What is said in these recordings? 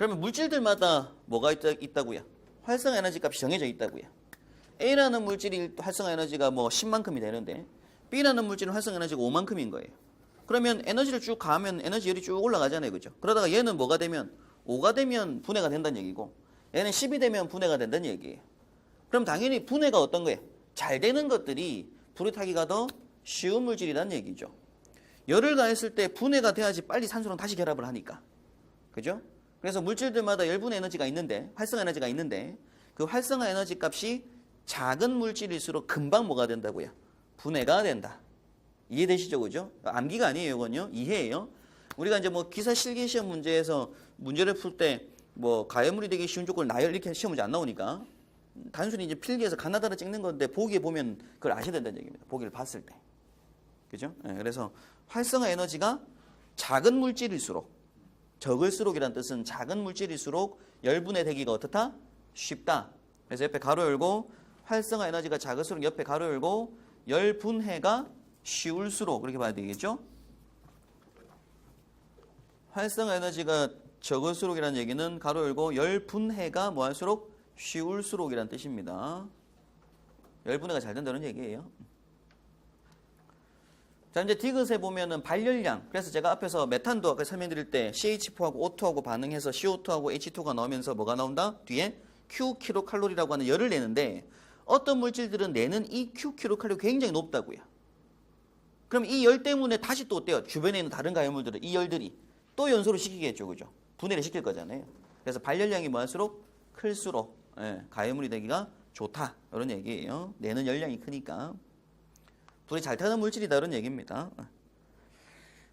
그러면 물질들마다 뭐가 있다, 있다고요? 활성화 에너지 값이 정해져 있다고요. A라는 물질이 활성화 에너지가 뭐 10만큼이 되는데 B라는 물질은 활성화 에너지가 5만큼인 거예요. 그러면 에너지를 쭉 가면 에너지 열이 쭉 올라가잖아요. 그죠? 그러다가 얘는 뭐가 되면 5가 되면 분해가 된다는 얘기고 얘는 10이 되면 분해가 된다는 얘기예요. 그럼 당연히 분해가 어떤 거예요? 잘 되는 것들이 불에 타기가 더 쉬운 물질이라는 얘기죠. 열을 가했을 때 분해가 돼야지 빨리 산소랑 다시 결합을 하니까. 그죠? 그래서 물질들마다 열분의 에너지가 있는데, 활성화 에너지가 있는데, 그 활성화 에너지 값이 작은 물질일수록 금방 뭐가 된다고요? 분해가 된다. 이해되시죠? 그죠? 암기가 아니에요, 이건요. 이해예요. 우리가 이제 뭐 기사 실기 시험 문제에서 문제를 풀 때 뭐 가해물이 되기 쉬운 조건 나열 이렇게 시험 문제 안 나오니까 단순히 이제 필기에서 가나다라 찍는 건데 보기에 보면 그걸 아셔야 된다는 얘기입니다. 보기를 봤을 때. 그죠? 예, 그래서 활성화 에너지가 작은 물질일수록 적을수록이라는 뜻은 작은 물질일수록 열분의 되기가 어떻다? 쉽다. 그래서 옆에 가로 열고 활성화 에너지가 작을수록 옆에 가로 열고 열분해가 쉬울수록 그렇게 봐야 되겠죠? 활성화 에너지가 적을수록이라는 얘기는 가로 열고 열분해가 뭐 할수록 쉬울수록이라는 뜻입니다. 열분해가 잘 된다는 얘기예요. 자, 이제 디귿에 보면은 발열량. 그래서 제가 앞에서 메탄도 아까 설명드릴 때 CH4하고 O2하고 반응해서 CO2하고 H2가 나오면서 뭐가 나온다? 뒤에 Q 킬로칼로리라고 하는 열을 내는데 어떤 물질들은 내는 이 Q 킬로칼로리 굉장히 높다고요. 그럼 이 열 때문에 다시 또 어때요? 주변에 있는 다른 가열물들은 이 열들이 또 연소를 시키겠죠. 그죠? 분해를 시킬 거잖아요. 그래서 발열량이 뭐 할수록 클수록 예, 가열물이 되기가 좋다. 이런 얘기예요. 내는 열량이 크니까. 불이 잘 타는 물질이다 이런 얘기입니다.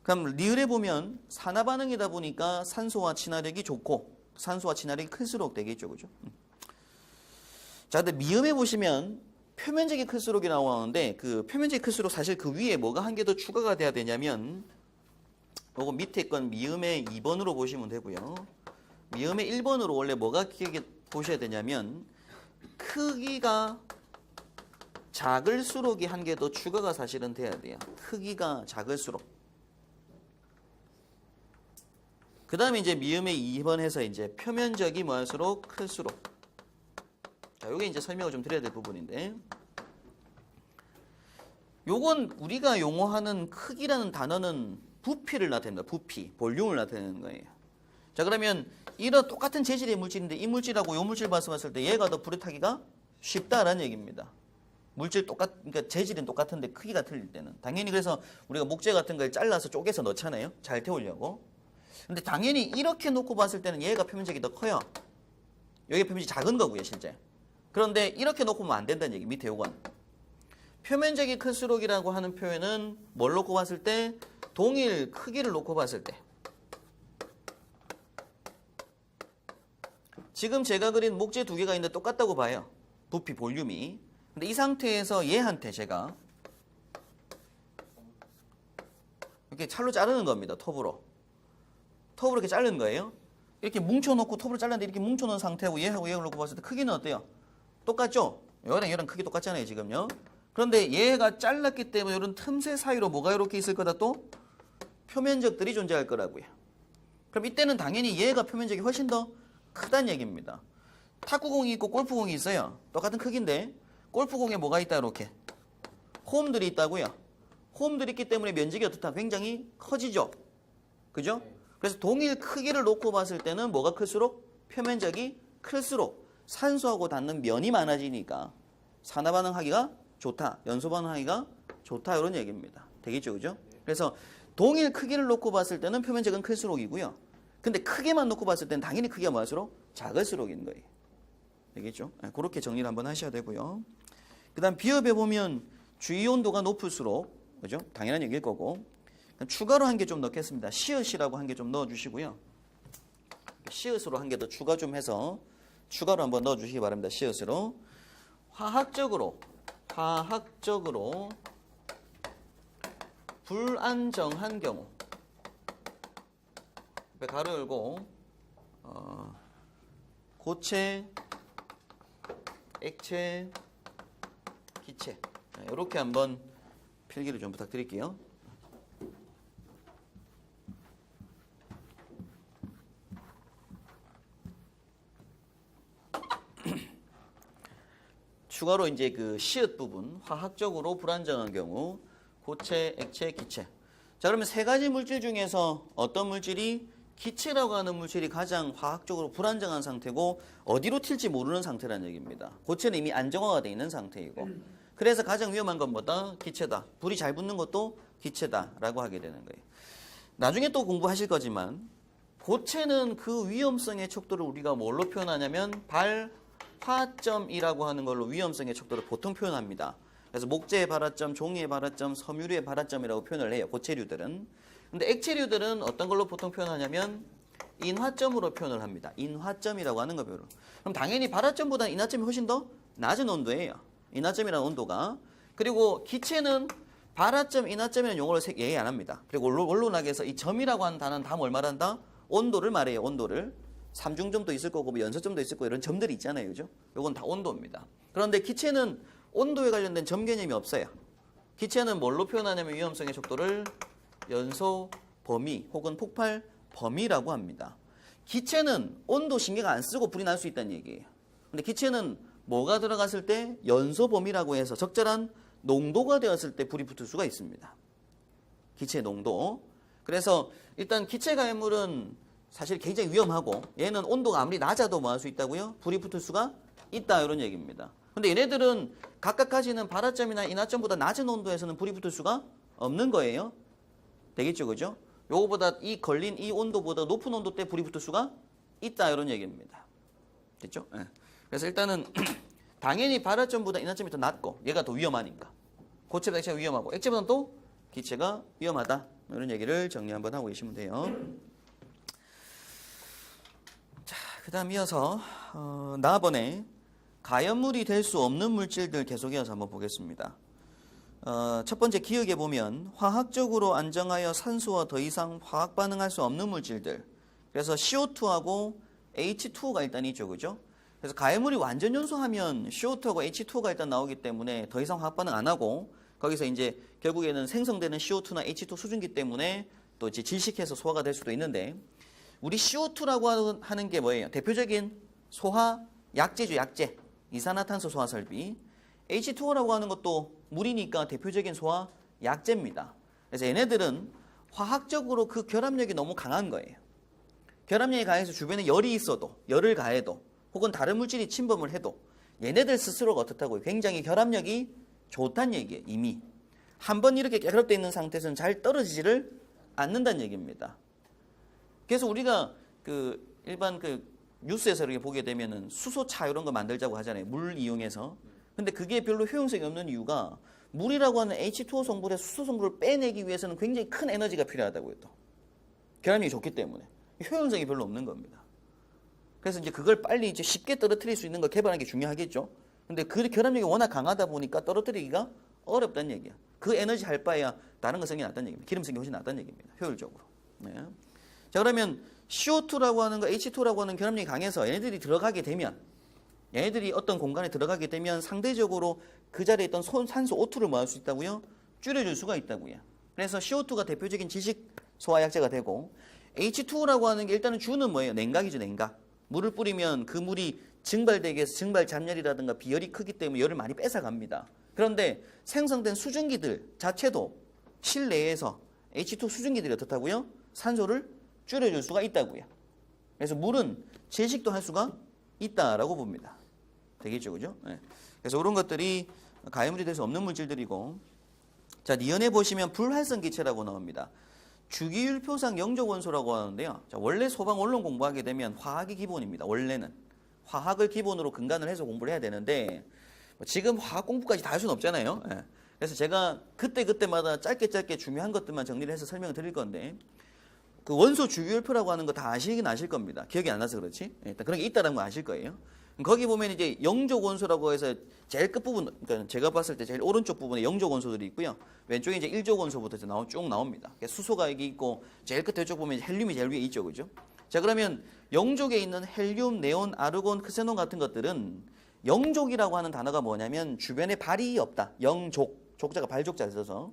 그럼 리을에 보면 산화 반응이다 보니까 산소와 친화력이 좋고 산소와 친화력이 클수록 되겠죠, 그죠? 음. 자, 근데 미음에 보시면 표면적이 클수록이 나오는데 그 표면적이 클수록 사실 그 위에 뭐가 한 개 더 추가가 돼야 되냐면 요거 밑에 건 미음의 2번으로 보시면 되고요. 미음의 1번으로 원래 뭐가 보셔야 되냐면 크기가 작을수록이 한 개 더 추가가 사실은 돼야 돼요. 크기가 작을수록. 그 다음에 이제 미음의 2번 해서 이제 표면적이 뭐할수록 클수록. 자, 요게 이제 설명을 좀 드려야 될 부분인데. 요건 우리가 용어하는 크기라는 단어는 부피를 나타냅니다. 부피, 볼륨을 나타내는 거예요. 자, 그러면 이런 똑같은 재질의 물질인데 이 물질하고 요 물질 봤을 때 얘가 더 불에 타기가 쉽다라는 얘기입니다. 물질 똑같, 그러니까 재질은 똑같은데 크기가 틀릴 때는. 당연히 그래서 우리가 목재 같은 걸 잘라서 쪼개서 넣잖아요. 잘 태우려고. 근데 당연히 이렇게 놓고 봤을 때는 얘가 표면적이 더 커요. 여기 표면적이 작은 거고요, 실제. 그런데 이렇게 놓고 보면 안 된다는 얘기, 밑에 요건. 표면적이 클수록이라고 하는 표현은 뭘 놓고 봤을 때? 동일 크기를 놓고 봤을 때. 지금 제가 그린 목재 두 개가 있는데 똑같다고 봐요. 부피, 볼륨이. 근데 이 상태에서 얘한테 제가 이렇게 찰로 자르는 겁니다. 톱으로. 톱으로 이렇게 자르는 거예요. 이렇게 뭉쳐놓고 톱으로 잘랐는데 이렇게 뭉쳐놓은 상태하고 얘하고 얘를 놓고 봤을 때 크기는 어때요? 똑같죠? 얘랑 얘랑 크기 똑같잖아요, 지금요. 그런데 얘가 잘랐기 때문에 이런 틈새 사이로 뭐가 이렇게 있을 거다 또? 표면적들이 존재할 거라고요. 그럼 이때는 당연히 얘가 표면적이 훨씬 더 크다는 얘기입니다. 탁구공이 있고 골프공이 있어요. 똑같은 크기인데 골프공에 뭐가 있다 이렇게 홈들이 있다고요. 홈들이 있기 때문에 면적이 어떻다? 굉장히 커지죠. 그죠? 그래서 동일 크기를 놓고 봤을 때는 뭐가 클수록 표면적이 클수록 산소하고 닿는 면이 많아지니까 산화 반응하기가 좋다. 연소 반응하기가 좋다. 이런 얘기입니다. 되겠죠. 그죠? 그래서 동일 크기를 놓고 봤을 때는 표면적은 클수록이고요. 근데 크게만 놓고 봤을 때는 당연히 크기가 뭐할수록 작을수록인 거예요. 되겠죠? 네, 그렇게 정리를 한번 하셔야 되고요. 그 다음 비업에 보면 주위 온도가 높을수록, 그죠? 당연한 얘기일 거고. 추가로 한 개 좀 넣겠습니다. 시읒이라고 한 개 좀 넣어주시고요. 시읒으로 한 개 더 추가 좀 해서 추가로 한번 넣어주시기 바랍니다. 시읒으로. 화학적으로, 화학적으로 불안정한 경우. 가로 열고, 어, 고체, 액체, 기체 네, 이렇게 한번 필기를 좀 부탁드릴게요. 추가로 이제 그 시읒 부분 화학적으로 불안정한 경우 고체, 액체, 기체. 자 그러면 세 가지 물질 중에서 어떤 물질이 기체라고 하는 물질이 가장 화학적으로 불안정한 상태고 어디로 튈지 모르는 상태라는 얘기입니다. 고체는 이미 안정화가 돼 있는 상태이고 그래서 가장 위험한 건 뭐다? 기체다. 불이 잘 붙는 것도 기체다라고 하게 되는 거예요. 나중에 또 공부하실 거지만 고체는 그 위험성의 척도를 우리가 뭘로 표현하냐면 발화점이라고 하는 걸로 위험성의 척도를 보통 표현합니다. 그래서 목재의 발화점, 종이의 발화점, 섬유류의 발화점이라고 표현을 해요. 고체류들은. 근데 액체류들은 어떤 걸로 보통 표현하냐면 인화점으로 표현을 합니다. 인화점이라고 하는 거별로. 그럼 당연히 발화점보다 인화점이 훨씬 더 낮은 온도예요. 인화점이라는 온도가. 그리고 기체는 발화점, 인화점이라는 용어를 세- 예의 안 합니다. 그리고 원론- 원론학에서 이 점이라고 하는 단어는 다 뭘 말한다? 온도를 말해요. 온도를. 삼중점도 있을 거고 뭐 연소점도 있을 거고 이런 점들이 있잖아요. 그죠? 요건 다 온도입니다. 그런데 기체는 온도에 관련된 점 개념이 없어요. 기체는 뭘로 표현하냐면 위험성의 척도를 연소 범위 혹은 폭발 범위라고 합니다. 기체는 온도 신경 안 쓰고 불이 날 수 있다는 얘기예요. 근데 기체는 뭐가 들어갔을 때 연소 범위라고 해서 적절한 농도가 되었을 때 불이 붙을 수가 있습니다. 기체 농도. 그래서 일단 기체 가해물은 사실 굉장히 위험하고 얘는 온도가 아무리 낮아도 뭐 할 수 있다고요? 불이 붙을 수가 있다 이런 얘기입니다. 근데 얘네들은 각각 가지는 발화점이나 인화점보다 낮은 온도에서는 불이 붙을 수가 없는 거예요. 되겠죠, 그죠? 요거보다 이 걸린 이 온도보다 높은 온도 때 불이 붙을 수가 있다 이런 얘기입니다. 됐죠? 예. 그래서 일단은 당연히 발화점보다 인화점이 더 낮고 얘가 더 위험하니까 고체보다 액체가 위험하고 액체보다는 또 기체가 위험하다 이런 얘기를 정리 한번 하고 계시면 돼요. 자, 그 다음 이어서 어, 나번에 가연물이 될 수 없는 물질들 계속 이어서 한번 보겠습니다. 어, 첫 번째 기억에 보면 화학적으로 안정하여 산소와 더 이상 화학 반응할 수 없는 물질들. 그래서 CO2하고 H2가 일단 있죠, 그죠? 그래서 가해물이 완전 연소하면 CO2하고 H2가 일단 나오기 때문에 더 이상 화학 반응 안 하고 거기서 이제 결국에는 생성되는 CO2나 H2 수증기 때문에 또 이제 질식해서 소화가 될 수도 있는데 우리 CO2라고 하는 게 뭐예요? 대표적인 소화 약제죠, 약제. 이산화탄소 소화 설비. H2O라고 하는 것도 물이니까 대표적인 소화 약제입니다. 그래서 얘네들은 화학적으로 그 결합력이 너무 강한 거예요. 결합력이 강해서 주변에 열이 있어도 열을 가해도 혹은 다른 물질이 침범을 해도 얘네들 스스로가 어떻다고요? 굉장히 결합력이 좋다는 얘기예요. 이미 한 번 이렇게 결합되어 있는 상태에서는 잘 떨어지지를 않는다는 얘기입니다. 그래서 우리가 그 일반 그 뉴스에서 이렇게 보게 되면은 수소차 이런 거 만들자고 하잖아요. 물 이용해서. 근데 그게 별로 효용성이 없는 이유가 물이라고 하는 H2O 성분의 수소 성분을 빼내기 위해서는 굉장히 큰 에너지가 필요하다고요. 또 결합력이 좋기 때문에 효용성이 별로 없는 겁니다. 그래서 이제 그걸 빨리 이제 쉽게 떨어뜨릴 수 있는 걸 개발하는 게 중요하겠죠. 근데 그 결합력이 워낙 강하다 보니까 떨어뜨리기가 어렵다는 얘기야. 그 에너지 할 바에야 다른 거 성이 낫다는 얘기입니다. 기름 성이 훨씬 낫다는 얘기입니다. 효율적으로. 네. 자 그러면 CO2라고 하는 거, H2라고 하는 결합력이 강해서 얘네들이 들어가게 되면 얘네들이 어떤 공간에 들어가게 되면 상대적으로 그 자리에 있던 손, 산소 O2를 뭐할수 있다고요? 줄여줄 수가 있다고요. 그래서 CO2가 대표적인 지식 소화약제가 되고 H2라고 하는 게 일단은 주는 뭐예요? 냉각이죠, 냉각. 물을 뿌리면 그 물이 증발되기 위해서 증발 잔열이라든가 비열이 크기 때문에 열을 많이 뺏어갑니다. 그런데 생성된 수증기들 자체도 실내에서 H2 수증기들이 어떻다고요? 산소를 줄여줄 수가 있다고요. 그래서 물은 제식도 할 수가 있다라고 봅니다. 되겠죠, 그죠? 네. 그래서 이런 것들이 가해물이 될 수 없는 물질들이고, 자 니은에 보시면 불활성 기체라고 나옵니다. 주기율표상 영적 원소라고 하는데요. 자, 원래 소방 원론 공부하게 되면 화학이 기본입니다. 원래는 화학을 기본으로 근간을 해서 공부를 해야 되는데 뭐 지금 화학 공부까지 다 할 수는 없잖아요. 예. 그래서 제가 그때 그때마다 짧게 짧게 중요한 것들만 정리를 해서 설명을 드릴 건데 그 원소 주기율표라고 하는 거 다 아시긴 아실 겁니다. 기억이 안 나서 그렇지. 예, 일단 그런 게 있다는 거 아실 거예요. 거기 보면 이제 영적 원소라고 해서 제일 끝 부분, 그러니까 제가 봤을 때 제일 오른쪽 부분에 영적 원소들이 있고요. 왼쪽에 이제 일적 원소부터 이제 나오, 쭉 나옵니다. 그러니까 수소가 여기 있고 제일 끝에 쪽 보면 헬륨이 제일 위에 있죠, 그죠? 자 그러면 영족에 있는 헬륨, 네온, 아르곤, 크세논 같은 것들은 영족이라고 하는 단어가 뭐냐면 주변에 발이 없다. 영족, 족자가 발족자 있어서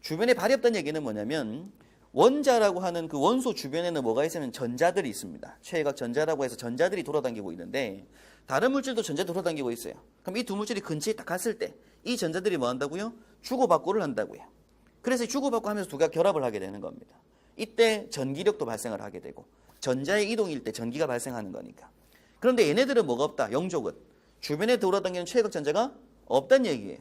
주변에 발이 없다는 얘기는 뭐냐면 원자라고 하는 그 원소 주변에는 뭐가 있으면 전자들이 있습니다. 최외각 전자라고 해서 전자들이 돌아다니고 있는데 다른 물질도 전자 돌아다니고 있어요. 그럼 이 두 물질이 근처에 딱 갔을 때 이 전자들이 뭐 한다고요? 주고받고를 한다고요. 그래서 주고받고 하면서 두 개가 결합을 하게 되는 겁니다. 이때 전기력도 발생을 하게 되고 전자의 이동일 때 전기가 발생하는 거니까. 그런데 얘네들은 뭐가 없다? 영족은 주변에 돌아다니는 최외각 전자가 없다는 얘기예요.